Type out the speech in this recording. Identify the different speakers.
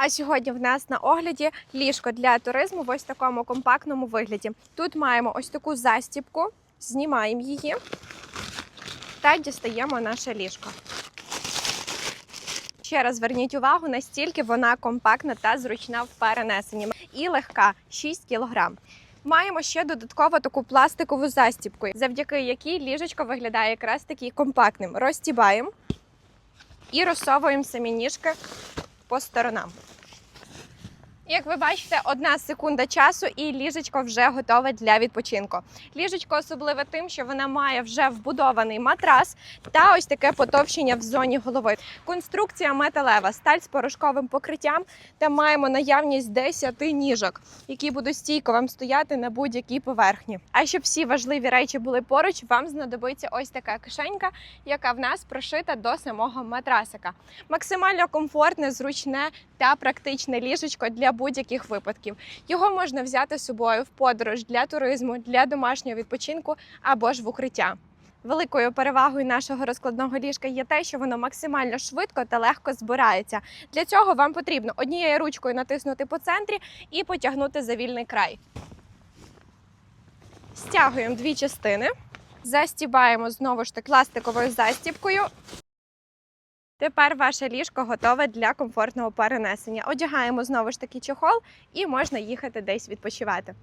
Speaker 1: А сьогодні в нас на огляді ліжко для туризму в ось такому компактному вигляді. Тут маємо ось таку застіпку, знімаємо її та дістаємо наше ліжко. Ще раз зверніть увагу, настільки вона компактна та зручна в перенесенні і легка 6 кг. Маємо ще додатково таку пластикову застіпку, завдяки якій ліжечко виглядає якраз таки компактним. Розтібаємо і розсовуємо самі ніжки по сторонам. Як ви бачите, одна секунда часу і ліжечко вже готове для відпочинку. Ліжечко особливе тим, що вона має вже вбудований матрас та ось таке потовщення в зоні голови. Конструкція металева, сталь з порошковим покриттям та маємо наявність 10 ніжок, які будуть стійко вам стояти на будь-якій поверхні. А щоб всі важливі речі були поруч, вам знадобиться ось така кишенька, яка в нас прошита до самого матрасика. Максимально комфортне, зручне та практичне ліжечко для будь-яких випадків. Його можна взяти з собою в подорож для туризму, для домашнього відпочинку або ж в укриття. Великою перевагою нашого розкладного ліжка є те, що воно максимально швидко та легко збирається. Для цього вам потрібно однією ручкою натиснути по центрі і потягнути за вільний край. Стягуємо дві частини, застібаємо знову ж таки пластиковою застібкою. Тепер ваше ліжко готове для комфортного перенесення. Одягаємо знову ж таки чохол і можна їхати десь відпочивати.